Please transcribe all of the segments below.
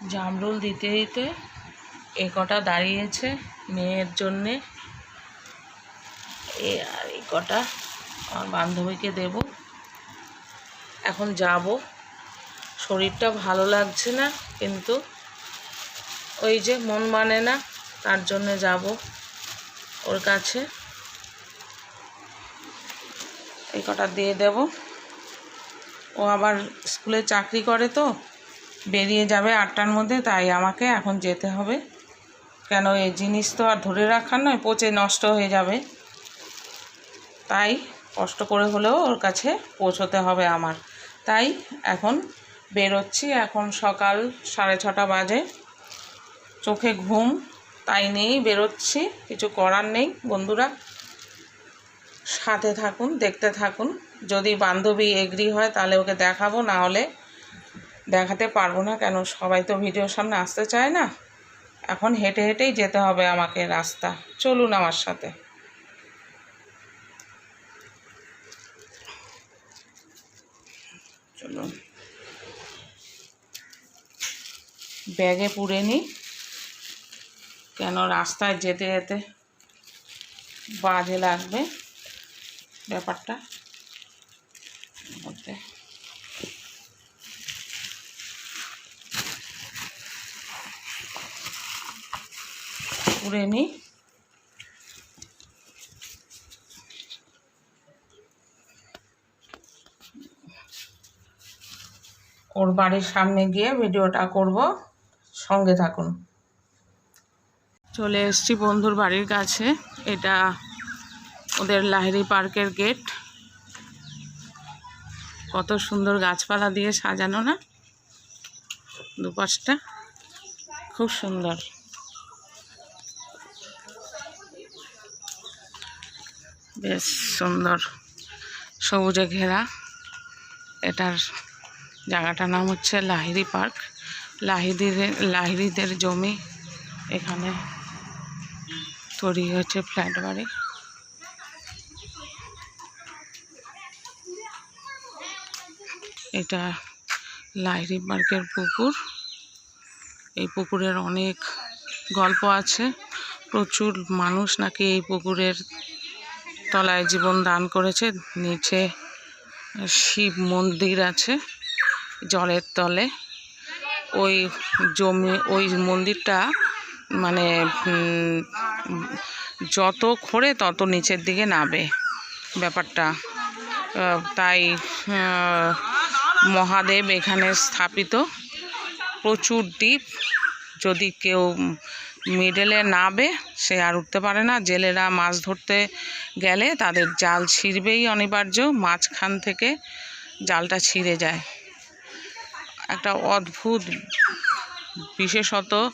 জামরুল দিতে দিতে এ কটা দাঁড়িয়েছে মেয়ের জন্যে। এ আর এই কটা আমার বান্ধবীকে দেব। এখন যাব। শরীরটা ভালো লাগছে না, কিন্তু ওই যে মন মানে না, তার জন্যে যাব ওর কাছে। এই কটা দিয়ে দেব। ও আবার স্কুলে চাকরি করে তো। বেরিয়ে যাবে আটটার মধ্যে, তাই আমাকে এখন যেতে হবে। কেন এই জিনিস তো আর ধরে রাখার নয়, পচে নষ্ট হয়ে যাবে। তাই কষ্ট করে হলেও ওর কাছে পৌঁছতে হবে আমার। তাই এখন বেরোচ্ছি, এখন সকাল সাড়ে ছটা বাজে। চোখে ঘুম, তাই নিয়েই বেরোচ্ছি, কিছু করার নেই। বন্ধুরা, সাথে থাকুন, দেখতে থাকুন। যদি বান্ধবী এগ্রি হয়, তাহলে ওকে দেখাবো, না হলে দেখাতে পারব না কেন? সবাই তো ভিডিওর সামনে আসতে চায় না। এখন হেঁটে হেঁটেই যেতে হবে আমাকে রাস্তা। চলুন আমার সাথে। চলুন। ব্যাগে পুরে নিই কেন রাস্তায় যেতে যেতে বাজে লাগবে ব্যাপারটা? মধ্যে। পুরে নিই। ওর বাড়ির সামনে গিয়ে ভিডিওটা করব। সঙ্গে থাকুন। চলে এসেছি বন্ধুর বাড়ির কাছে। এটা ওদের লাহিড়ি পার্কের গেট। কত সুন্দর গাছপালা দিয়ে সাজানো না? দুপাশটা খুব সুন্দর। বেশ সুন্দর সবুজে ঘেরা। এটার জায়গাটার নাম হচ্ছে লাহিড়ি পার্ক। লাহিড়িদের লাহিড়িদের জমি এখানে তৈরি হয়েছে ফ্ল্যাট বাড়ি। এটা লাহিড়ি পার্কের পুকুর। এই পুকুরের অনেক গল্প আছে। প্রচুর মানুষ নাকি এই পুকুরের তলায় জীবন দান করেছে, নিচে শিব মন্দির আছে, জলের তলে। ওই জমি, ওই মন্দিরটা মানে যত খোঁড়ে তত নিচের দিকে নাবে ব্যাপারটা। তাই মহাদেব এখানে স্থাপিত। প্রচুর দ্বীপ, যদি কেউ মিডলে নাবে সে আর উঠতে পারে না। জেলেরা মাছ ধরতে গেলে তাদের জাল ছিঁড়বেই অনিবার্য। মাঝখান থেকে জালটা ছিঁড়ে যায়। একটা অদ্ভুত বিশেষত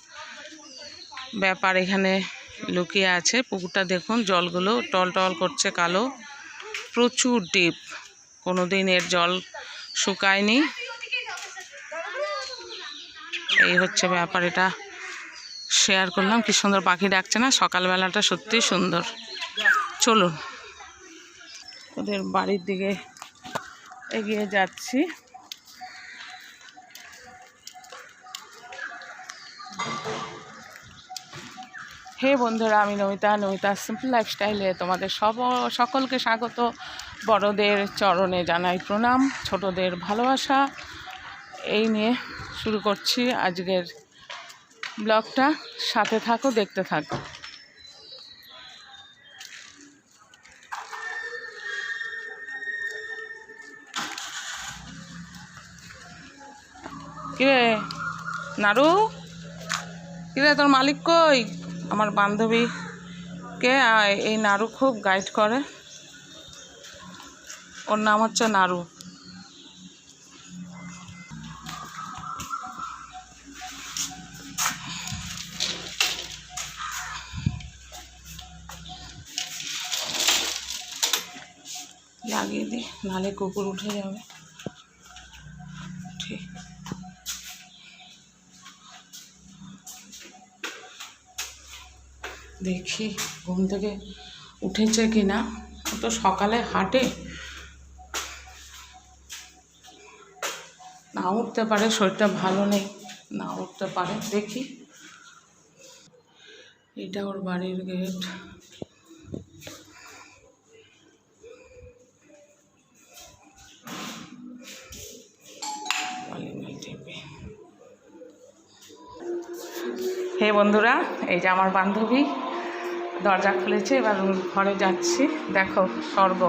ব্যাপার এখানে লুকিয়ে আছে। পুকুরটা দেখুন, জলগুলো টল টল করছে কালো। প্রচুর ডিপ। কোনো দিন এর জল শুকায়নি। এই হচ্ছে ব্যাপার, এটা শেয়ার করলাম, কি সুন্দর পাখি ডাকছে না? সকালবেলাটা সত্যিই সুন্দর। চলুন। ওদের বাড়ির দিকে এগিয়ে যাচ্ছি। হে বন্ধুরা, আমি নমিতা নমিতা সিম্পল লাইফস্টাইলে তোমাদের সব, সকলকে স্বাগত। বড়দের চরণে জানাই প্রণাম, ছোটদের ভালোবাসা। এই নিয়ে শুরু করছি আজকের ব্লগটা সাথে থাকো দেখতে থাকো। কিরে নাড়ু কিরে তোর মালিক কই? আমার বান্ধবীকে আহ, এই নাড়ু খুব গাইড করে। ওর নাম হচ্ছে নাড়ু লাগিয়ে দিই, নাহলে কুকুর উঠে যাবে। ঠিক। দেখি ঘুম থেকে উঠেছে কি না তো সকালে হাঁটে। না উঠতে পারে, শরীরটা ভালো নেই। না উঠতে পারে, দেখি। এটা ওর বাড়ির গেট হে বন্ধুরা এই যে আমার বান্ধবী দরজা খুলেছে এবার ঘরে যাচ্ছি। দেখো স্বর্গ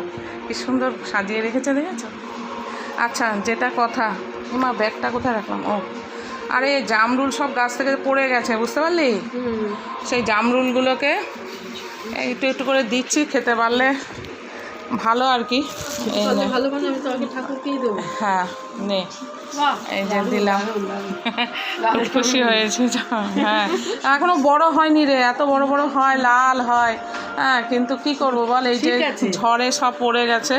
কি সুন্দর সাজিয়ে রেখেছে দেখেছ? আচ্ছা যেটা কথা মা ব্যাগটা কোথায় রাখলাম? ও আরে জামরুল সব গাছ থেকে পড়ে গেছে বুঝতে পারলি? সেই জামরুলগুলোকে একটু একটু করে দিচ্ছি খেতে পারলে ভালো আর কি। ভালো মানে আমি তো আগে ঠাকুরকেই দেবো। হ্যাঁ নে। এই যে দিলাম। খুব খুশি হয়েছে। হ্যাঁ। এখনও বড় হয়নি রে এত বড় বড় হয় লাল হয়। হ্যাঁ কিন্তু কি করব বল এই যে ঝড়ে সব পড়ে গেছে।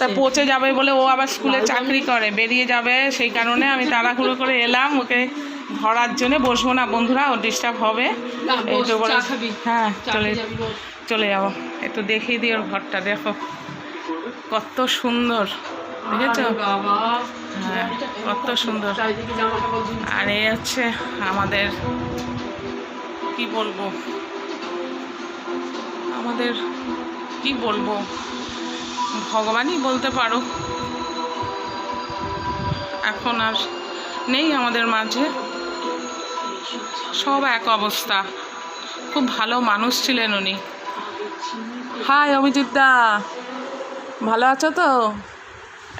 তা পচে যাবে বলে ও আবার স্কুলে চাকরি করে বেরিয়ে যাবে। সেই কারণে আমি তাড়াহুড়ো করে এলাম ওকে ধরার জন্য। বসবো না বন্ধুরা ও ডিস্টার্ব হবে। একটু বলে হ্যাঁ চলে চলে যাব। একটু দেখিয়ে দিই ওর ঘরটা দেখো। কত সুন্দর। দেখেছ? বাবা। হ্যাঁ কত সুন্দর। আর এই হচ্ছে আমাদের কি বলব? আমাদের কি বলব? ভগবানই বলতে পারো। এখন আর নেই আমাদের মাঝে। সব এক অবস্থা। খুব ভালো মানুষ ছিলেন উনি। হাই অভিজিৎ দা ভালো আছো তো?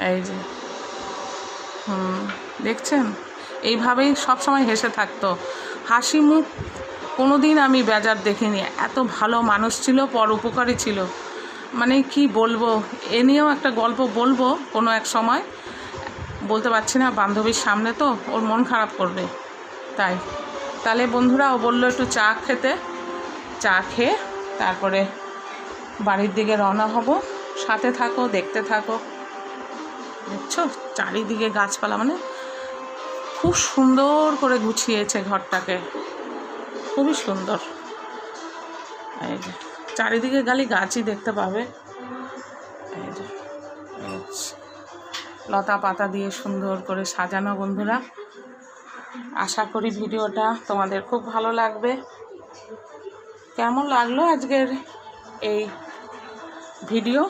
এই যে। হুম, দেখছেন? এইভাবেই সব সময় হেসে থাকতো। হাসি মুখ কোনো দিন আমি বেজার দেখিনি। এত ভালো মানুষ ছিল, পর উপকারী ছিল। মানে কি বলব? এ নিয়েও একটা গল্প বলব কোনো এক সময়। বলতে পারছি না, বান্ধবীর সামনে তো, ওর মন খারাপ করবে। তাই। তাহলে বন্ধুরা, ও বলল একটু চা খেতে। চা খেয়ে তারপরে বাড়ির দিকে রওনা হব। সাথে থাকো, দেখতে থাকো। দেখছ? চারিদিকে গাছপালা মানে খুব সুন্দর করে গুছিয়েছে ঘরটাকে। খুবই সুন্দর। এই যে, চারিদিকে গালি গাছই দেখতে পাবে। লতা পাতা দিয়ে সুন্দর করে সাজানো, বন্ধুরা। আশা করি ভিডিওটা তোমাদের খুব ভালো লাগবে। কেমন লাগল আজকের এই ভিডিও?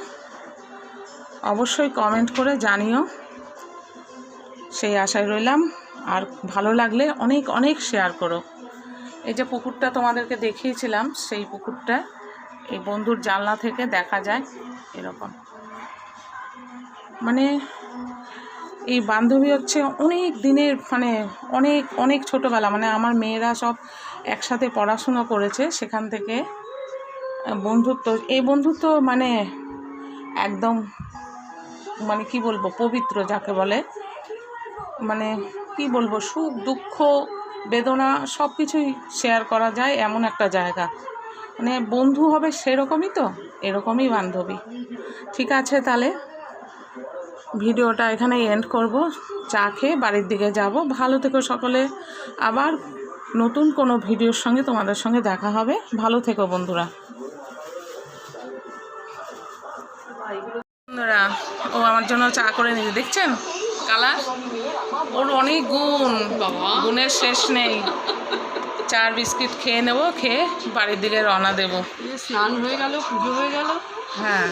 অবশ্যই কমেন্ট করে জানিও। সেই আশায় রইলাম। আর ভালো লাগলে অনেক অনেক শেয়ার করো। এই যে পুকুরটা তোমাদেরকে দেখিয়েছিলাম, সেই পুকুরটা এই বন্ধুর জানলা থেকে দেখা যায় এরকম। মানে এই বান্ধবী হচ্ছে অনেক দিনের মানে অনেক অনেক ছোটোবেলা মানে আমার মেয়েরা সব একসাথে পড়াশুনো করেছে সেখান থেকে, বন্ধুত্ব, এই বন্ধুত্ব মানে একদম মানে কি বলব, পবিত্র যাকে বলে। মানে কি বলব, সুখ, দুঃখ, বেদনা সব কিছুই শেয়ার করা যায় এমন একটা জায়গা। মানে বন্ধু হবে সেরকমই তো, এরকমই বান্ধবী। ঠিক আছে তাহলে, ভিডিওটা এখানে এন্ড করব। চা খেয়ে বাড়ির দিকে যাব। ভালো থেকো সকলে। আবার নতুন কোনো ভিডিওর সঙ্গে তোমাদের সঙ্গে দেখা হবে। ভালো থেকো বন্ধুরা। আমার জন্য চা করে নিয়েছে দেখছেন? কালার? ওর অনেক গুণ। গুণের শেষ নেই। চার বিস্কিট খেয়ে নেব খেয়ে বাড়ির দিকে রওনা দেবো। স্নান হয়ে গেল পুজো হয়ে গেল। হ্যাঁ।